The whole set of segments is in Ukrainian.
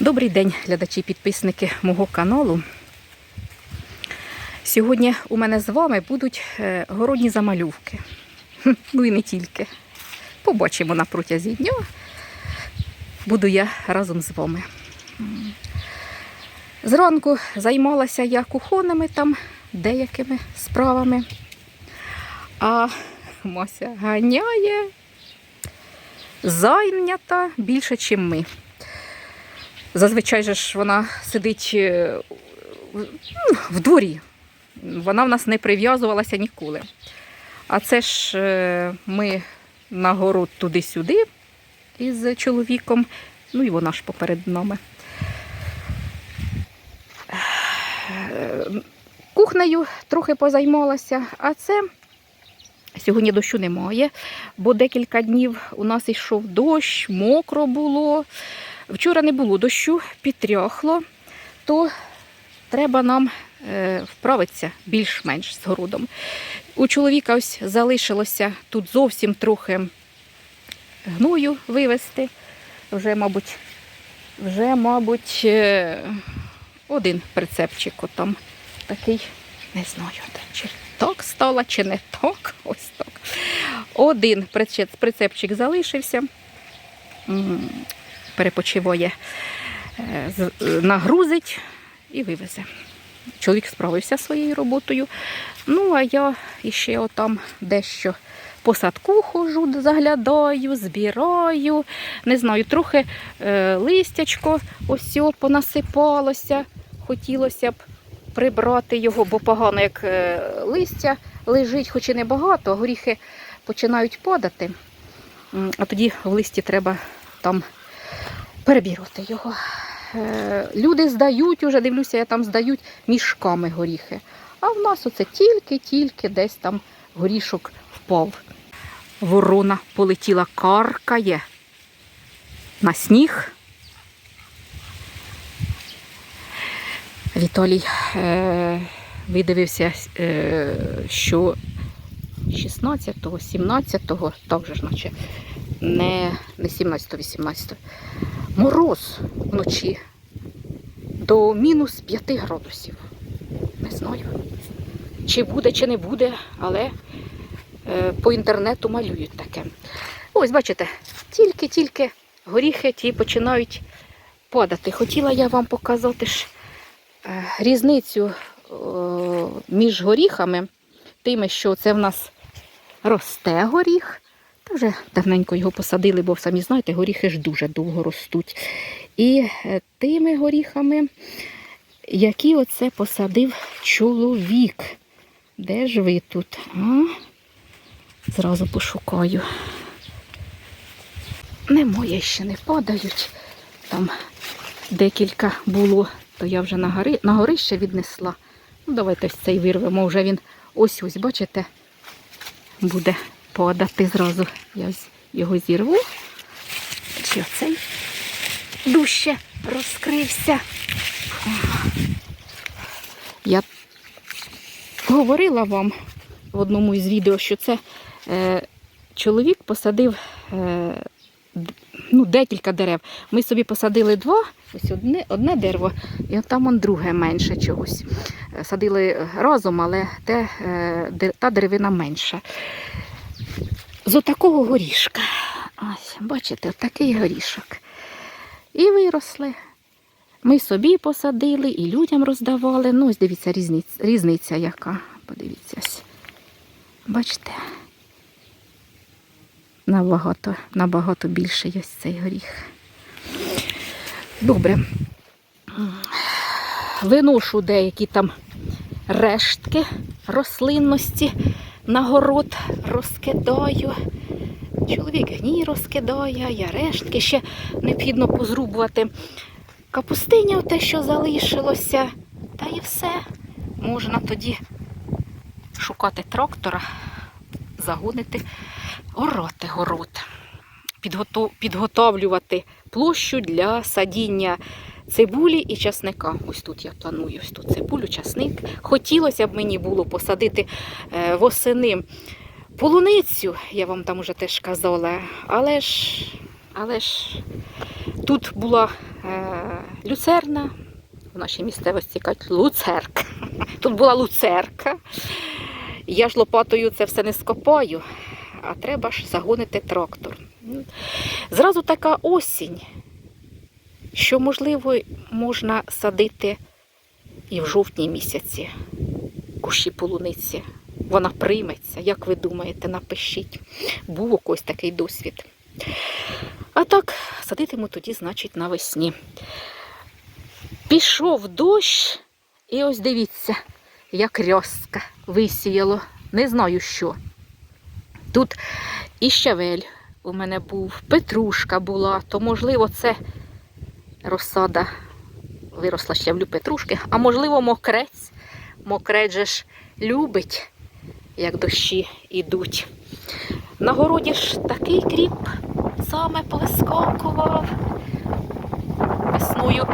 Добрий день, глядачі, підписники мого каналу. Сьогодні у мене з вами будуть е, городні замальовки. Ну і не тільки. Побачимо на протязі дня. Буду я разом з вами. Зранку займалася я кухонними там деякими справами. А Мася ганяє зайнята більше, ніж ми. Зазвичай же ж вона сидить е, в- ну, дворі. Вона в нас не прив'язувалася ніколи. А це ж е, ми на город туди-сюди із чоловіком, ну і вона ж поперед нами. Кухнею трохи позаймалася, а це сьогодні дощу немає, бо декілька днів у нас йшов дощ, мокро було. Вчора не було дощу, підтряхло, то треба нам е, вправитися більш-менш з городом. У чоловіка ось залишилося тут зовсім трохи гною вивезти. Вже, мабуть, вже, мабуть, е, один прицепчик отам такий, не знаю, чи так стало, чи не так. Ось так. Один прицепчик залишився. Перепочиває, е, е, нагрузить і вивезе. Чоловік справився своєю роботою. Ну, а я іще отам дещо по садку ходжу, заглядаю, збираю. Не знаю, трохи е, листячко ось понасипалося. Хотілося б прибрати його, бо погано, як листя лежить, хоч і небагато, а горіхи починають падати. А тоді в листі треба там перебірувати його. Е, Люди здають, уже дивлюся, я там здають мішками горіхи. А в нас оце тільки-тільки десь там горішок впав. Ворона полетіла, каркає на сніг. Віталій е, видивився, е, що 16-го, 17-го, так же ж наче, не, не 17-го, 18-го, мороз вночі до мінус 5 градусів. Не знаю, чи буде, чи не буде, але е, по інтернету малюють таке. Ось, бачите, тільки-тільки горіхи ті починають падати. Хотіла я вам показати ж е, різницю е, між горіхами, тими, що це в нас росте горіх. Та вже давненько його посадили, бо самі знаєте, горіхи ж дуже довго ростуть. І е, тими горіхами, які оце посадив чоловік. Де ж ви тут? А? Зразу пошукаю. Немає ще не падають. Там декілька було, то я вже на, гори, на горище віднесла. Ну, давайте ось цей вирвемо. Вже він ось ось, бачите, буде падати зразу. Я його зірву. Чи оцей дужче розкрився. Я говорила вам в одному із відео, що це е, чоловік посадив е, ну, декілька дерев. Ми собі посадили два, ось одне, одне дерево, і там он друге менше чогось. Садили разом, але те, е, та деревина менша. З отакого горішка. Ось, бачите, отакий горішок. І виросли. Ми собі посадили і людям роздавали. Ну, ось дивіться, різниця, різниця яка. Подивіться. Бачите? Набагато, набагато більше ось цей горіх. Добре. Виношу деякі там рештки рослинності на город розкидаю. Чоловік гній розкидає, я рештки ще необхідно позрубувати. Капустиня, те, що залишилося, та і все. Можна тоді шукати трактора, загонити, орати город, підготовлювати площу для садіння цибулі і часника. Ось тут я планую ось тут цибулю, часник. Хотілося б мені було посадити е, восени полуницю, я вам там уже теж казала, але ж, але ж Тут була е, люцерна, в нашій місцевості кажуть луцерка. Тут була луцерка. Я ж лопатою це все не скопаю, а треба ж загонити трактор. Зразу така осінь, що, можливо, можна садити і в жовтні місяці кущі полуниці. Вона прийметься, як ви думаєте, напишіть. Був у такий досвід. А так, садитиму тоді, значить, навесні. Пішов дощ, і ось дивіться, як рязка висіяло. Не знаю що. Тут і щавель у мене був, петрушка була, то, можливо, це розсада виросла щавлю петрушки, а можливо, мокрець. Мокрець же ж любить, як дощі йдуть. На городі ж такий кріп саме повискакував. Весною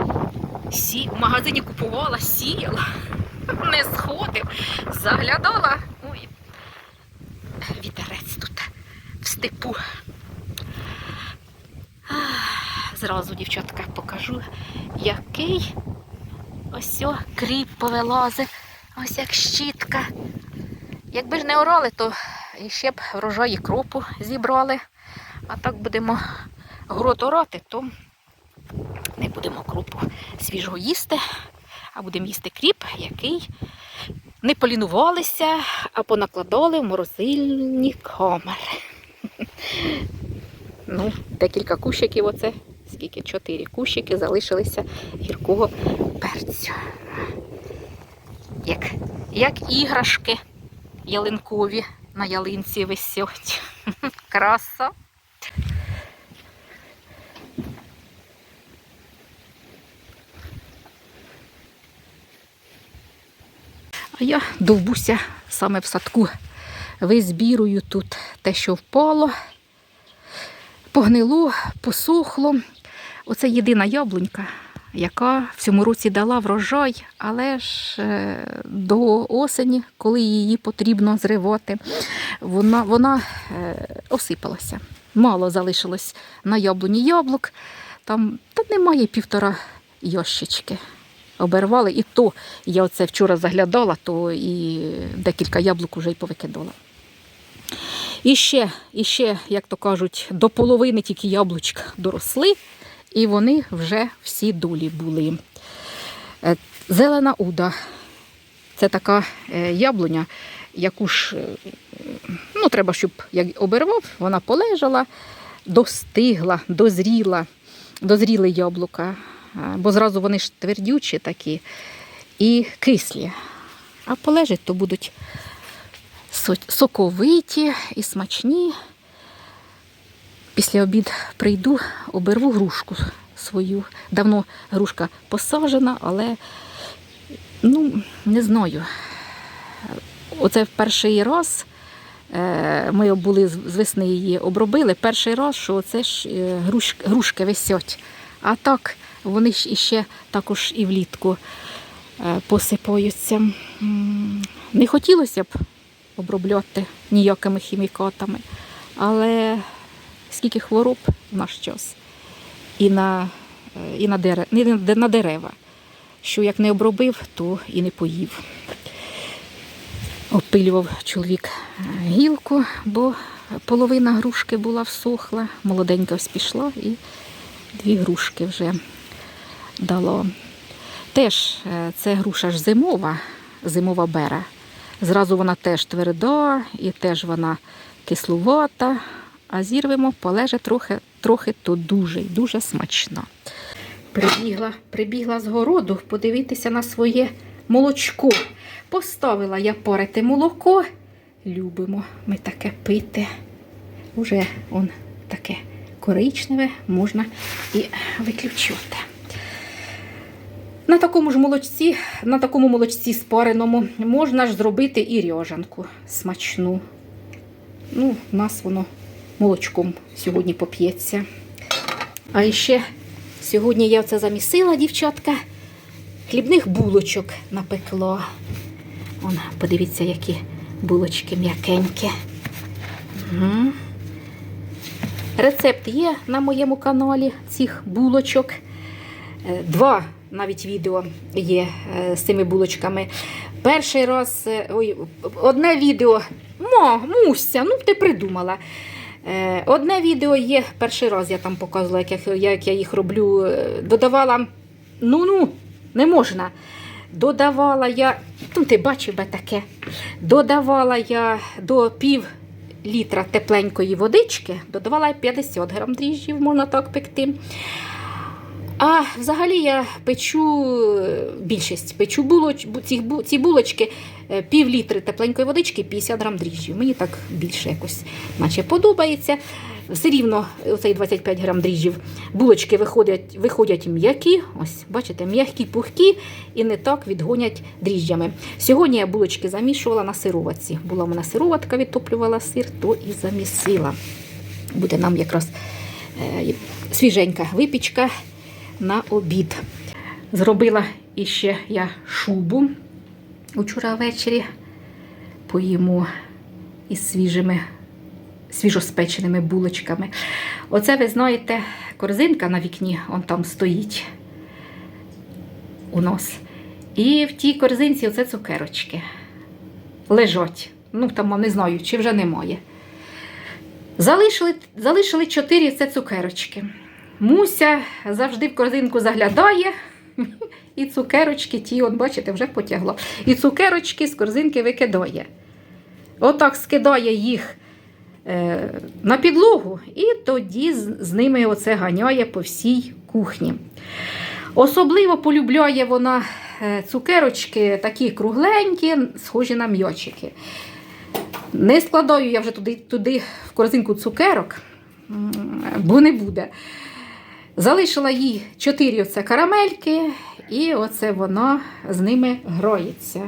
сі... в магазині купувала, сіяла, не сходив, заглядала. Ой, вітерець тут в степу. Зразу, дівчатка, покажу, який ось о, кріп повилазив, ось як щітка. Якби ж не орали, то ще б врожаї кропу зібрали. А так будемо город орати, то не будемо кропу свіжого їсти, а будемо їсти кріп, який не полінувалися, а понакладали в морозильні камери. Ну, декілька кущиків оце, скільки? Чотири кущики залишилися гіркого перцю. Як, як іграшки ялинкові на ялинці висять. Краса. А я довбуся саме в садку. Визбірую тут те, що впало, погнило, посохло. Оце єдина яблунька, яка в цьому році дала врожай, але ж е, до осені, коли її потрібно зривати, вона, вона е, осипалася. Мало залишилось на яблуні яблук. Там, там немає півтора ящички. Обервали, і то я оце вчора заглядала, то і декілька яблук вже й повикидала. І ще, і ще, як то кажуть, до половини тільки яблучка доросли, і вони вже всі долі були. Е, Зелена уда це така е, яблуня, яку ж е, ну, треба, щоб як обервав, вона полежала, достигла, дозріла, дозріли яблука, бо зразу вони ж твердючі такі і кислі. А полежать, то будуть соковиті і смачні. Після обід прийду, оберву грушку свою. Давно грушка посаджена, але ну, не знаю. Оце в перший раз е, ми були з весни її обробили. Перший раз, що це ж е, грушки висять. А так вони ж іще також і влітку е, посипаються. Не хотілося б обробляти ніякими хімікатами, але скільки хвороб в наш час і на, е, і на, дерева, на дерева, що як не обробив, то і не поїв. Опилював чоловік е, гілку, бо половина грушки була всохла, молоденька ось пішла і дві грушки вже дало. Теж е, це груша ж зимова, зимова бера. Зразу вона теж тверда і теж вона кислувата, а зірвемо, полеже трохи, трохи то дуже і дуже смачно. Прибігла, прибігла з городу подивитися на своє молочко. Поставила я парити молоко. Любимо ми таке пити. Уже он таке коричневе, можна і виключати. На такому ж молочці, на такому молочці спареному можна ж зробити і ряжанку смачну. Ну, у нас воно молочком сьогодні поп'ється. А ще сьогодні я це замісила, дівчатка, хлібних булочок напекла. Вон, подивіться, які булочки м'якенькі. Угу. Рецепт є на моєму каналі цих булочок. Е, Два навіть відео є е, з цими булочками. Перший раз, е, ой, одне відео, Мо, Муся, ну ти придумала. Е, Одне відео є, перший раз я там показувала, як я, їх роблю. Е, Додавала, ну-ну, не можна. Додавала я, ну ти бачив би таке. Додавала я до пів літра тепленької водички, додавала 50 грам дріжджів, можна так пекти. А взагалі я печу е, більшість, печу булоч, ці, ці булочки е, пів літри тепленької водички, 50 грам дріжджів. Мені так більше якось наче подобається. Все рівно оцей 25 грам дріжджів. Булочки виходять, виходять м'які, ось, бачите, м'які, пухкі і не так відгонять дріжджами. Сьогодні я булочки замішувала на сироватці. Була в мене сироватка, відтоплювала сир, то і замісила. Буде нам якраз е, свіженька випічка на обід. Зробила іще я шубу учора ввечері. Поїмо із свіжими, свіжоспеченими булочками. Оце, ви знаєте, корзинка на вікні, он там стоїть у нас. І в тій корзинці оце цукерочки. Лежать. Ну, там не знаю, чи вже немає. Залишили, залишили чотири це цукерочки. Муся завжди в корзинку заглядає. І цукерочки ті, от бачите, вже потягло. І цукерочки з корзинки викидає. Отак скидає їх е, на підлогу, і тоді з, з ними оце ганяє по всій кухні. Особливо полюбляє вона е, цукерочки такі кругленькі, схожі на м'ячики. Не складаю я вже туди, туди в корзинку цукерок, бо не буде. Залишила їй чотири оце карамельки, і оце вона з ними грається.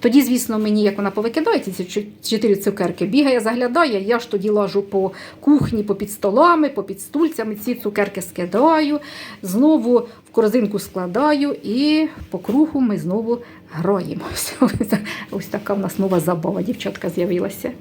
Тоді, звісно, мені, як вона повикидається, ці чотири цукерки, бігає, заглядає, я ж тоді лажу по кухні, по під столами, по під стульцями, ці цукерки скидаю, знову в корзинку складаю і по кругу ми знову граємося. Ось така в нас нова забава, дівчатка з'явилася.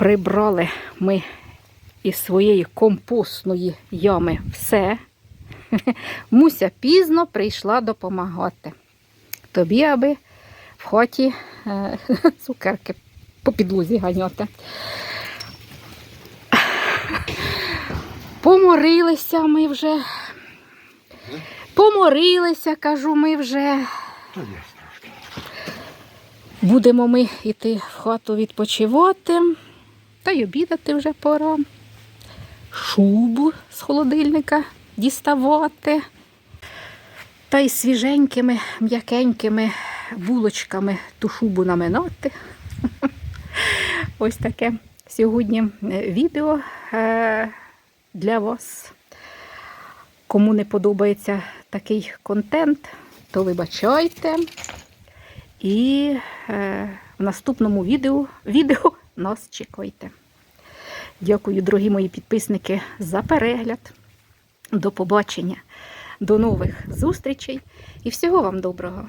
Прибрали ми із своєї компостної ями все. Муся пізно прийшла допомагати. Тобі, аби в хаті е, цукерки по підлозі ганяти. Поморилися ми вже. Поморилися, кажу, ми вже. Будемо ми йти в хату відпочивати. Та й обідати вже пора. Шубу з холодильника діставати. Та й свіженькими, м'якенькими булочками ту шубу наминати. Ось таке сьогодні е, відео е, для вас. Кому не подобається такий контент, то вибачайте. І е, в наступному відео, відео нас чекайте. Дякую, дорогі мої підписники, за перегляд. До побачення, до нових зустрічей і всього вам доброго!